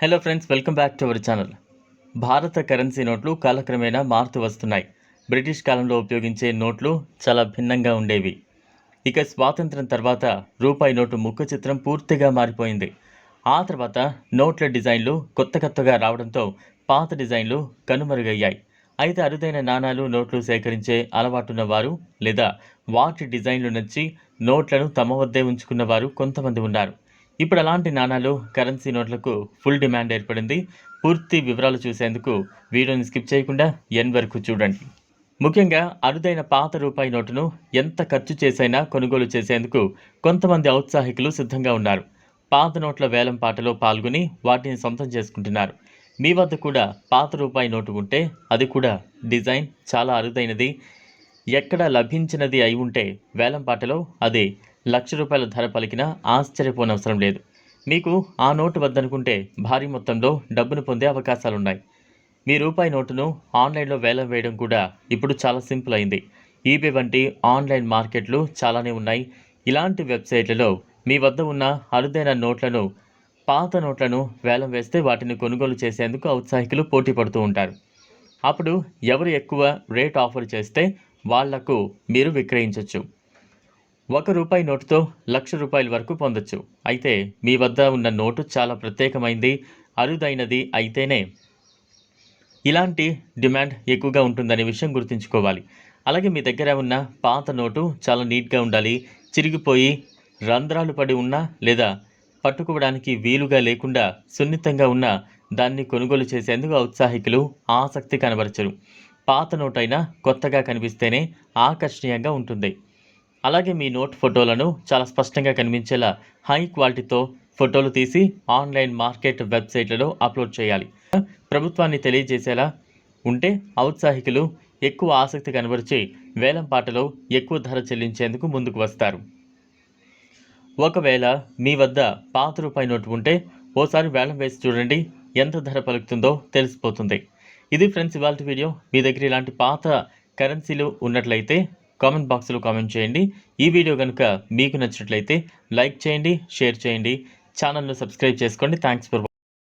Hello friends welcome back to our channel భారత currency నోట్లు కాలక్రమేణా మారుతూ వస్తున్నాయి. బ్రిటిష్ కాలంలో ఉపయోగించే నోట్లు చాలా భిన్నంగా ఉండేవి. ఇక స్వాతంత్రం తర్వాత రూపాయి నోటు ముఖ చిత్రం పూర్తిగా మారిపోయింది. ఆ తర్వాత నోట్ల డిజైన్లు కొత్త కొత్తగా రావడంతో పాత డిజైన్లు కనుమరుగయ్యాయి. అయితే అరుదైన నాణాలు నోట్లు సేకరించే అలవాటున్న వారు లేదా వాటి డిజైన్లు నచ్చి నోట్లను తమ వద్దే ఉంచుకున్న వారు కొంతమంది ఉన్నారు. ఇప్పుడు అలాంటి నాణాలు కరెన్సీ నోట్లకు ఫుల్ డిమాండ్ ఏర్పడింది. పూర్తి వివరాలు చూసేందుకు వీడియోని స్కిప్ చేయకుండా ఎన్ వరకు చూడండి. ముఖ్యంగా అరుదైన పాత రూపాయి నోటును ఎంత ఖర్చు చేసైనా కొనుగోలు చేసేందుకు కొంతమంది ఔత్సాహికులు సిద్ధంగా ఉన్నారు. పాత నోట్ల వేలం పాటలో పాల్గొని వాటిని సొంతం చేసుకుంటున్నారు. మీ వద్ద కూడా పాత రూపాయి నోటు ఉంటే అది కూడా డిజైన్ చాలా అరుదైనది. ఎక్కడ లభించినది అయి ఉంటే వేలం పాటలో అది లక్ష రూపాయల ధర పలికినా ఆశ్చర్యపోనవసరం లేదు. మీకు ఆ నోటు వద్దనుకుంటే భారీ మొత్తంలో డబ్బును పొందే అవకాశాలున్నాయి. మీ రూపాయి నోటును ఆన్లైన్లో వేలం వేయడం కూడా ఇప్పుడు చాలా సింపుల్ అయింది. ఈబే వంటి ఆన్లైన్ మార్కెట్లు చాలానే ఉన్నాయి. ఇలాంటి వెబ్సైట్లలో మీ వద్ద ఉన్న అరుదైన నోట్లను పాత నోట్లను వేలం వేస్తే వాటిని కొనుగోలు చేసేందుకు ఔత్సాహికులు పోటీ పడుతూ ఉంటారు. అప్పుడు ఎవరు ఎక్కువ రేట్ ఆఫర్ చేస్తే వాళ్ళకు మీరు విక్రయించవచ్చు ఒక రూపాయి నోటుతో లక్ష రూపాయల వరకు పొందొచ్చు. అయితే మీ వద్ద ఉన్న నోటు చాలా ప్రత్యేకమైంది అరుదైనది అయితేనే. ఇలాంటి డిమాండ్ ఎక్కువగా ఉంటుందనే విషయం గుర్తుంచుకోవాలి. అలాగే మీ దగ్గర ఉన్న పాత నోటు చాలా నీట్గా ఉండాలి చిరిగిపోయి రంధ్రాలు పడి ఉన్నా లేదా పట్టుకోవడానికి వీలుగా లేకుండా సున్నితంగా ఉన్న దాన్ని కొనుగోలు చేసేందుకు ఔత్సాహికులు ఆసక్తి కనబరచరు. పాత నోటైనా కొత్తగా కనిపిస్తేనే ఆకర్షణీయంగా ఉంటుంది. అలాగే మీ నోట్ ఫోటోలను చాలా స్పష్టంగా కనిపించేలా హై క్వాలిటీతో ఫోటోలు తీసి ఆన్లైన్ మార్కెట్ వెబ్సైట్లలో అప్లోడ్ చేయాలి. ప్రభుత్వాన్ని తెలియజేసేలా ఉంటే ఔత్సాహికులు ఎక్కువ ఆసక్తి కనబరిచి వేలం పాటలో ఎక్కువ ధర చెల్లించేందుకు ముందుకు వస్తారు. ఒకవేళ మీ వద్ద పాత రూపాయి నోటు ఉంటే ఓసారి వేలం వేసి చూడండి ఎంత ధర పలుకుతుందో తెలిసిపోతుంది. ఇది ఫ్రెండ్స్ ఇవాళ వీడియో. మీ దగ్గర ఇలాంటి పాత కరెన్సీలు ఉన్నట్లయితే కామెంట్ బాక్స్లో కామెంట్ చేయండి. ఈ వీడియో కనుక మీకు నచ్చినట్లయితే లైక్ చేయండి షేర్ చేయండి. ఛానల్ను సబ్స్క్రైబ్ చేసుకోండి. Thanks for